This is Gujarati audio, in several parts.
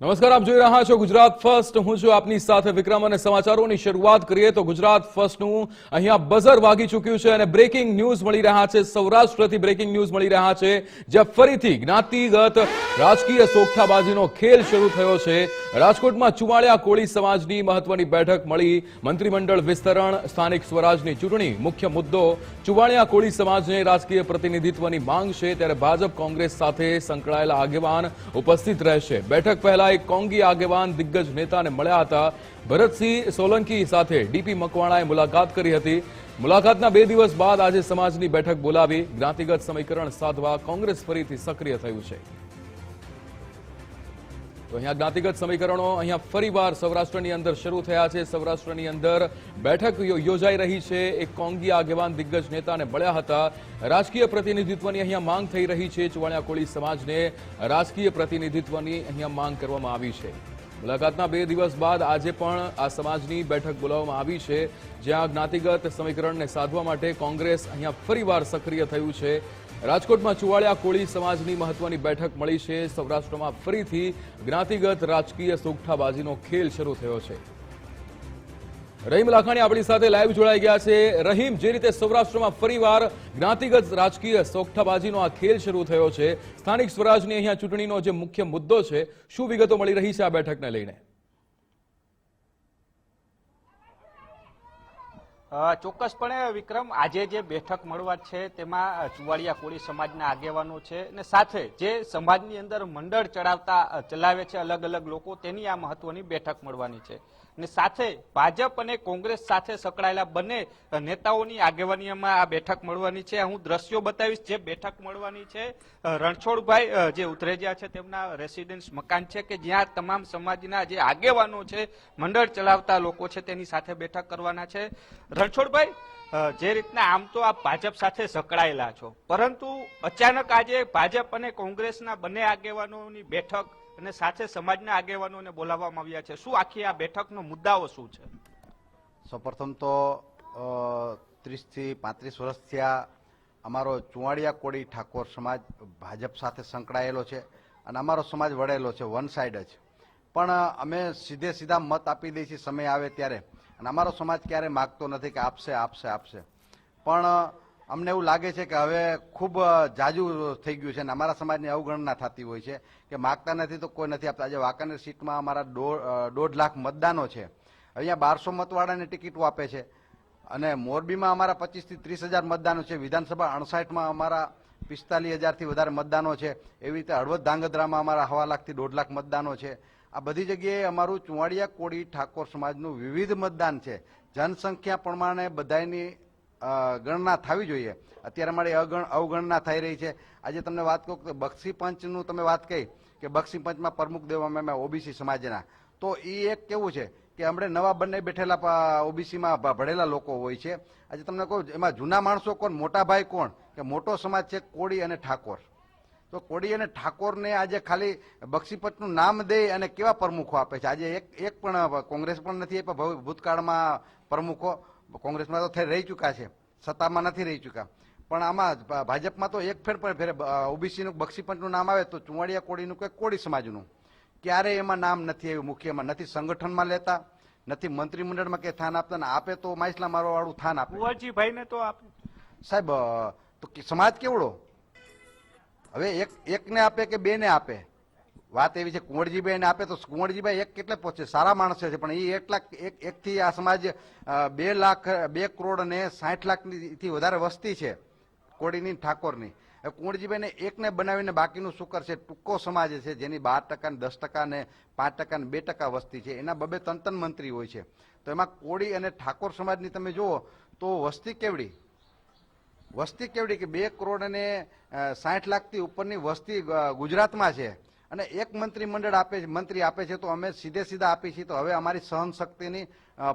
નમસ્કાર, આપ જોઈ રહ્યા છો ગુજરાત ફર્સ્ટ. હું છું આપની સાથે વિક્રમ અને સમાચારોની શરૂઆત કરીએ તો ગુજરાત ફર્સ્ટનું અહીંયા બઝર વાગી ચૂક્યું છે અને બ્રેકિંગ ન્યૂઝ મળી રહ્યા છે. સૌરાષ્ટ્રથી બ્રેકિંગ ન્યૂઝ મળી રહ્યા છે, જ્યાં ફરીથી જ્ઞાતિગત રાજકીય સોગઠાબાજીનો ખેલ શરૂ થયો છે. રાજકોટમાં ચુવાડિયા કોળી સમાજની મહત્વની બેઠક મળી. મંત્રીમંડળ વિસ્તરણ, સ્થાનિક સ્વરાજની ચૂંટણી, મુખ્ય મુદ્દો ચુવાળિયા કોળી સમાજને રાજકીય પ્રતિનિધિત્વની માંગ છે. ત્યારે ભાજપ કોંગ્રેસ સાથે સંકળાયેલા આગેવાન ઉપસ્થિત રહેશે. બેઠક પહેલા એક કોંગી આગેવાન દિગ્ગજ નેતાને મળ્યા હતા. ભરતસિંહ સોલંકી સાથે ડીપી મકવાણાએ મુલાકાત કરી હતી. મુલાકાતના બે દિવસ બાદ આજે સમાજની બેઠક બોલાવી જ્ઞાતિગત સમીકરણ સાધવા કોંગ્રેસ ફરીથી સક્રિય થયું છે. તો અહીંયા જ્ઞાતિગત સમીકરણો અહીંયા ફરીવાર સૌરાષ્ટ્રની અંદર શરૂ થયા છે. સૌરાષ્ટ્રની અંદર બેઠક યોજાઈ રહી છે. એક કોંગી આગેવાન દિગ્ગજ નેતાને મળ્યા હતા. રાજકીય પ્રતિનિધિત્વની અહીંયા માંગ થઈ રહી છે. ચુવાણિયા કોળી સમાજને રાજકીય પ્રતિનિધિત્વની અહીંયા માંગ કરવામાં આવી છે. મુલાકાતના બે દિવસ બાદ આજે પણ આ સમાજની બેઠક બોલાવવામાં આવી છે. જ્યાં જ્ઞાતિગત સમીકરણને સાધવા માટે કોંગ્રેસ અહીંયા ફરીવાર સક્રિય થયું છે. રાજકોટમાં ચુવાડિયા કોળી સમાજની મહત્વની બેઠક મળી છે. સૌરાષ્ટ્રમાં ફરીથી જ્ઞાતિગત રાજકીય સોગઠાબાજીનો ખેલ શરૂ થયો છે. રહીમ લાખાણી આપણી સાથે લાઈવ જોડાઈ ગયા છે. રહીમ, જે રીતે સૌરાષ્ટ્રમાં ફરીવાર જ્ઞાતિગત રાજકીય સોગઠાબાજીનો આ ખેલ શરૂ થયો છે. સ્થાનિક સ્વરાજની અહીંયા ચૂંટણીનો જે મુખ્ય મુદ્દો છે, શું વિગતો મળી રહી છે આ બેઠકને લઈને? ચોક્કસપણે વિક્રમ, આજે જે બેઠક મળવા છે, તેમાં ચુવાડિયા કોળી સમાજના આગેવાનો છે અને સાથે જે સમાજની અંદર મંડળ ચડાવતા ચલાવે છે અલગ અલગ લોકો, તેની આ મહત્વની બેઠક મળવાની છે. અને સાથે ભાજપ અને કોંગ્રેસ સાથે સંકળાયેલા બંને નેતાઓની આગેવાનીમાં આ બેઠક મળવાની છે. હું દ્રશ્યો બતાવીશ. જે બેઠક મળવાની છે રણછોડભાઈ જે ઉતરેજિયા છે તેમના રેસિડેન્સ મકાન છે કે જ્યાં તમામ સમાજના જે આગેવાનો છે, મંડળ ચલાવતા લોકો છે તેની સાથે બેઠક કરવાના છે. રણછોડભાઈ જે રીતના આમ તો આપ ભાજપ સાથે સંકળાયેલા છો, પરંતુ અચાનક આજે ભાજપ અને કોંગ્રેસના બંને આગેવાનોની બેઠક અને સાથે સમાજના આગેવાનોને બોલાવવામાં આવ્યા છે. શું આખી આ બેઠકનો મુદ્દાઓ શું છે? સૌપ્રથમ તો ત્રીસથી પાંત્રીસ વર્ષથી આ અમારો ચુવાડિયા કોળી ઠાકોર સમાજ ભાજપ સાથે સંકળાયેલો છે અને અમારો સમાજ વળેલો છે વન સાઈડ જ. પણ અમે સીધે સીધા મત આપી દઈએ છીએ, સમય આવે ત્યારે. અને અમારો સમાજ ક્યારે માગતો નથી કે આપશે આપશે આપશે. પણ અમને એવું લાગે છે કે હવે ખૂબ જાજુ થઈ ગયું છે અને અમારા સમાજની અવગણના થતી હોય છે કે માગતા નથી તો કોઈ નથી આપતા. આજે વાંકાનેર સીટમાં અમારા દોઢ લાખ મતદાનો છે. અહીંયા બારસો મતવાળાને ટિકિટો આપે છે અને મોરબીમાં અમારા પચીસથી ત્રીસ હજાર મતદાનો છે. વિધાનસભા અણસાઠમાં અમારા પિસ્તાલીસ હજારથી વધારે મતદાનો છે. એવી રીતે હળવદ ધાંગધ્રામાં અમારા હવા લાખથી દોઢ લાખ મતદાનો છે. આ બધી જગ્યાએ અમારું ચુંવાડિયા કોળી ઠાકોર સમાજનું વિવિધ મતદાન છે. જનસંખ્યા પ્રમાણે બધાની ગણના થવી જોઈએ. અત્યારે મારી અગણ, અવગણના થઈ રહી છે. આજે તમને વાત કહું કે બક્ષી પંચનું તમે વાત કહી કે બક્ષી પંચમાં પ્રમુખ દેવામાં મેં ઓબીસી સમાજના. તો એ એક કેવું છે કે હમણે નવા બંને બેઠેલા ઓબીસીમાં ભળેલા લોકો હોય છે. આજે તમને કહું એમાં જૂના માણસો કોણ, મોટા ભાઈ કોણ? કે મોટો સમાજ છે કોળી અને ઠાકોર. તો કોળી અને ઠાકોરને આજે ખાલી બક્ષીપટનું નામ દે અને કેવા પ્રમુખો આપે છે? આજે એક એક પણ કોંગ્રેસ પણ નથી એ ભૂતકાળમાં પ્રમુખો. કોંગ્રેસમાં તો થઈ રહી ચૂક્યા છે. સત્તામાં નથી રહી ચૂક્યા. પણ આમાં ભાજપમાં તો એક ફેર પણ ફેર ઓબીસીનું બક્ષીપંચનું નામ આવે તો ચુવાડિયા કોળીનું કે કોળી સમાજનું. ક્યારેય એમાં નામ નથી આવ્યું? મુખ્યમાં નથી સંગઠનમાં લેતા નથી મંત્રીમંડળમાં કે સ્થાન આપતા ને આપે તો માઇસલા મારવા વાળું સ્થાન આપે તો આપે સાહેબ તો સમાજ કેવડો? હવે એક એકને આપે કે બેને આપે? વાત એવી છે કુંવરજીભાઈને આપે તો કુંવરજીભાઈ એક કેટલે પહોંચે સારા માણસો છે, પણ એ એટલા એક, એકથી આ સમાજ બે લાખ, બે કરોડ અને સાઠ લાખની વધારે વસ્તી છે કોળીની ઠાકોરની. કુંવરજીભાઈને એકને બનાવીને બાકીનું શું કરશે? ટૂંકો સમાજ છે, જેની બાર ટકા દસ ટકા ને પાંચ ટકા ને બે ટકા વસ્તી છે, એના બબે તંતન મંત્રી હોય છે. તો એમાં કોળી અને ઠાકોર સમાજની તમે જુઓ, તો વસ્તી કેવડી? વસ્તી કેવડી કે બે કરોડ અને સાઠ લાખથી ઉપરની વસ્તી ગુજરાતમાં છે. અને એક મંત્રીમંડળ આપે મંત્રી આપે છે તો અમે સીધે સીધા આપી છીએ, તો હવે અમારી સહન શક્તિની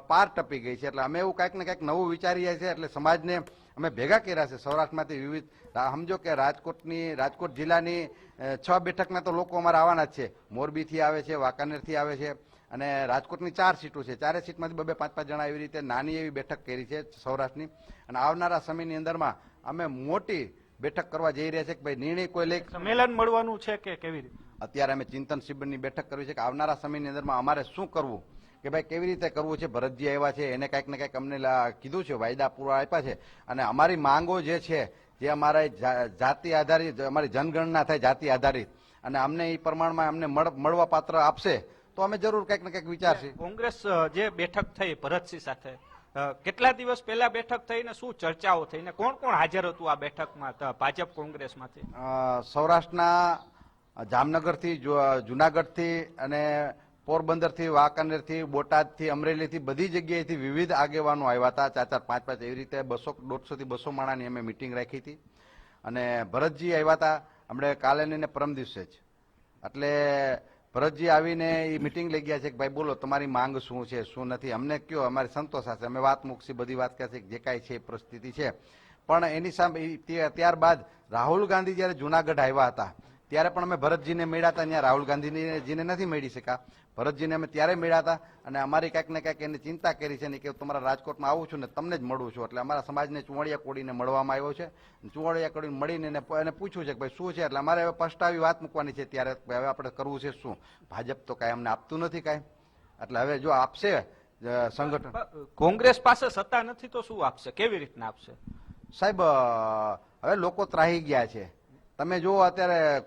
પાર ટપી ગઈ છે. એટલે અમે એવું કાંઈક ને કાંઈક નવું વિચારીએ છીએ, એટલે સમાજને અમે ભેગા કર્યા છે સૌરાષ્ટ્રમાંથી વિવિધ સમજો કે રાજકોટની, રાજકોટ જિલ્લાની છ બેઠકના તો લોકો અમારા આવવાના જ છે. મોરબીથી આવે છે, વાંકાનેરથી આવે છે અને રાજકોટની ચાર સીટો છે. ચારે સીટમાંથી બબે પાંચ પાંચ જણા એવી રીતે નાની એવી બેઠક કરી છે સૌરાષ્ટ્રની. અને આવનારા સમયની અંદરમાં અમે મોટી બેઠક કરવા જઈ રહ્યા છે કે ભાઈ નિર્ણય કોઈ લઈ સંમેલન મળવાનું છે કે કેવી રીતે? અત્યારે અમે ચિંતન શિબિરની બેઠક કરવી છે કે આવનારા સમયની અંદરમાં અમારે શું કરવું? કે ભાઈ કેવી રીતે કરવું છે? ભરતજી આવ્યા છે એને કંઈક ને કંઈક અમને કીધું છે વાયદા પૂરા આપ્યા છે. અને અમારી માંગો જે છે જે અમારા જાતિ આધારિત અમારી જનગણના થાય જાતિ આધારિત અને અમને એ પ્રમાણમાં અમને મળ- મળવા પાત્ર આપશે તો અમે જરૂર કંઈક ને કંઈક વિચારશે. કોંગ્રેસ જે બેઠક થઈ ભરતસિંહ સાથે કેટલા દિવસ પહેલા બેઠક થઈ ને શું ચર્ચાઓ થઈ ને કોણ કોણ હાજર હતું આ બેઠકમાં ભાજપ કોંગ્રેસમાંથી? સૌરાષ્ટ્રના જામનગરથી જુનાગઢથી અને પોરબંદરથી, વાંકાનેરથી, બોટાદથી, અમરેલીથી બધી જગ્યાએથી વિવિધ આગેવાનો આવ્યા હતા. ચાર ચાર, પાંચ પાંચ એવી રીતે બસો, દોઢસોથી બસો માણાની અમે મિટિંગ રાખી હતી. અને ભરતજી આવ્યા હતા. હમણે કાલે ને પરમ દિવસે જ. એટલે ભરતજી આવીને એ મિટિંગ લઈ ગયા છે કે ભાઈ બોલો, તમારી માંગ શું છે, શું નથી? અમને કયો, અમારી સંતોષ હશે. અમે વાત મૂકશી, બધી વાત કહેશે જે કાંઈ છે એ પરિસ્થિતિ છે. પણ એની સામે ત્યારબાદ રાહુલ ગાંધી જ્યારે જુનાગઢ આવ્યા હતા ત્યારે પણ અમે ભરતજીને મળ્યા હતા ત્યાં રાહુલ ગાંધીજીને નથી મળી શક્યા. ભરતજીને અમે ત્યારે મળ્યા હતા અને અમારી કાંઈક ને કાંઈક એની ચિંતા કરી છે ને કે તમારા રાજકોટમાં આવું છું ને તમને જ મળું છું. એટલે અમારા સમાજને ચુવાડિયા કોડીને મળવામાં આવ્યો છે. ચુવાડિયા કોડીને મળીને એને પૂછ્યું છે કે ભાઈ શું છે? એટલે અમારે હવે પસ્તાવી વાત મૂકવાની છે. ત્યારે હવે આપણે કરવું છે શું? ભાજપ તો કાંઈ અમને આપતું નથી કાંઈ. એટલે હવે જો આપશે સંગઠન. કોંગ્રેસ પાસે સત્તા નથી તો શું આપશે? કેવી રીતના આપશે? સાહેબ હવે લોકો ત્રાહી ગયા છે. તમે જુઓ અત્યારે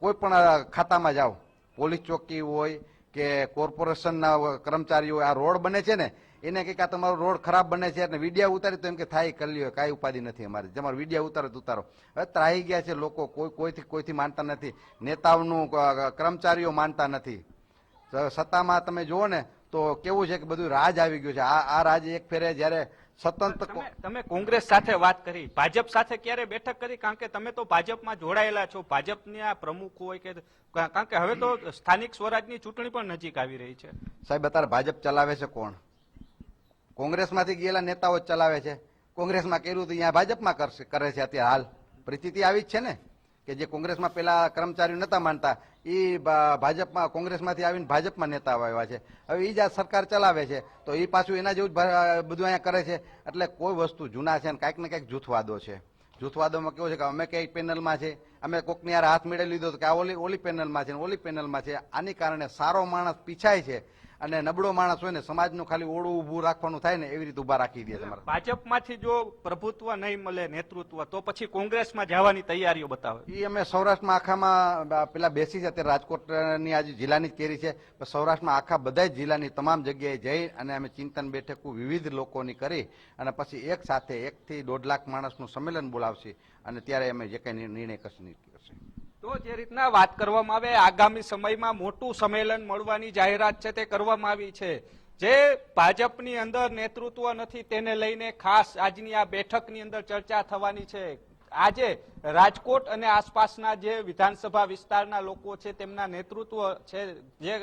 કોઈ પણ ખાતામાં જાઓ, પોલીસ ચોકી હોય કે કોર્પોરેશનના કર્મચારીઓ, આ રોડ બને છે ને, એને કંઈક આ તમારો રોડ ખરાબ બને છે અને વિડીયા ઉતારી તો એમ કે થાય કરી લ્યો કાંઈ ઉપાધિ નથી અમારી. તમારો વિડીયા ઉતારો તો ઉતારો. હવે ત્રાહી ગયા છે લોકો, કોઈ, કોઈથી કોઈથી માનતા નથી. નેતાઓનું કર્મચારીઓ માનતા નથી. સત્તામાં તમે જુઓ ને તો કેવું છે કે બધું રાજ આવી ગયું છે? આ આ રાજ એક ફેરે જ્યારે સ્વતંત્ર તમે કોંગ્રેસ સાથે વાત કરી. ભાજપ સાથે ક્યારે બેઠક કરી? કારણ કે તમે તો ભાજપમાં જોડાયેલા છો. ભાજપના પ્રમુખ હોય કે કારણ કે હવે તો સ્થાનિક સ્વરાજની ચૂંટણી પણ નજીક આવી રહી છે. સાહેબ અત્યારે ભાજપ ચલાવે છે કોણ? કોંગ્રેસમાંથી ગયેલા નેતાઓ જ ચલાવે છે. કોંગ્રેસમાં કર્યું તો અહીંયા ભાજપમાં કરશે કરે છે અત્યારે હાલ. પરિસ્થિતિ આવી જ છે ને? કે જે કોંગ્રેસમાં પેલા કર્મચારીઓ નતા માનતા એ ભાજપમાં, કોંગ્રેસમાંથી આવીને ભાજપમાં નેતા આવ્યા છે. હવે એ જ આ સરકાર ચલાવે છે, તો એ પાછું એના જેવું જ બધું અહીંયા કરે છે. એટલે કોઈ વસ્તુ જૂના છે ને કાંઈક ને કાંઈક જૂથવાદો છે. જૂથવાદોમાં કેવું છે કે અમે કઈ પેનલમાં છે, અમે કોકની યાર હાથ મેળવી લીધો કે આ ઓલી ઓલી પેનલમાં છે ઓલી પેનલમાં છે. આની કારણે સારો માણસ પીછાય છે. અને નબળો માણસ હોય ને સમાજનું ખાલી ઓળું ઊભું રાખવાનું થાય ને એવી રીતે ઊભા રાખી દે તમારે. ભાજપમાંથી જો પ્રભુત્વ નહીં મળે નેતૃત્વ તો પછી કોંગ્રેસમાં જવાની તૈયારીઓ બતાવે. એ અમે સૌરાષ્ટ્રમાં આખામાં પેલા બેસી છે અત્યારે રાજકોટની આજે જિલ્લાની જ કેરી છે. સૌરાષ્ટ્રમાં આખા બધા જ જિલ્લાની તમામ જગ્યાએ જઈ અને અમે ચિંતન બેઠકો વિવિધ લોકોની કરી અને પછી એક સાથે એકથી દોઢ લાખ માણસનું સંમેલન બોલાવશે અને ત્યારે અમે જે કંઈ નિર્ણય કરશે તો જે રીતના વાત કરવામાં આવે, આગામી સમયમાં મોટું સંમેલન મળવાની જાહેરાત છે તે કરવામાં આવી છે. જે ભાજપની અંદર નેતૃત્વ નથી તેને લઈને ખાસ આજની આ બેઠકની અંદર ચર્ચા થવાની છે. આજે રાજકોટ અને આસપાસના જે વિધાનસભા વિસ્તારના લોકો છે, તેમના નેતૃત્વ છે, જે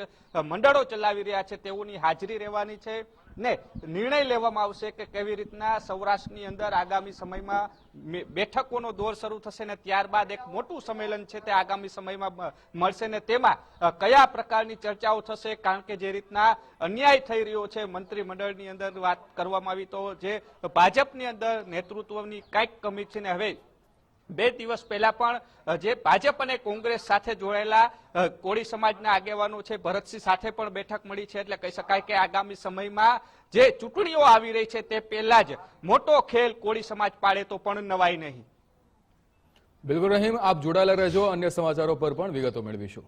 મંડળો ચલાવી રહ્યા છે, તેઓની હાજરી રહેવાની છે. ને નિર્ણય લેવામાં આવશે કે કેવી રીતના સૌરાષ્ટ્રની અંદર આગામી સમયમાં બેઠકોનો દોર શરૂ થશે ને ત્યારબાદ એક મોટું સંમેલન છે તે આગામી સમયમાં મળશે ને તેમાં કયા પ્રકારની ચર્ચાઓ થશે? કારણ કે જે રીતના અન્યાય થઈ રહ્યો છે મંત્રીમંડળની અંદર વાત કરવામાં આવી તો જે ભાજપની અંદર નેતૃત્વની કાંઈક કમી છે ને હવે બે દિવસ પહેલા પણ જે ભાજપ અને કોંગ્રેસ સાથે જોડાયેલા કોળી સમાજના આગેવાનો છે, ભરતસિંહ સાથે પણ બેઠક મળી છે, એટલે કહી શકાય કે આગામી સમયમાં જે ચૂંટણીઓ આવી રહી છે, તે પહેલા જ મોટો ખેલ કોળી સમાજ પાડે તો પણ નવાઈ નહીં. બિલકુલ રહીમ, આપ જોડાયેલા રહેજો. અન્ય સમાચારો પર પણ વિગતો મેળવીશું.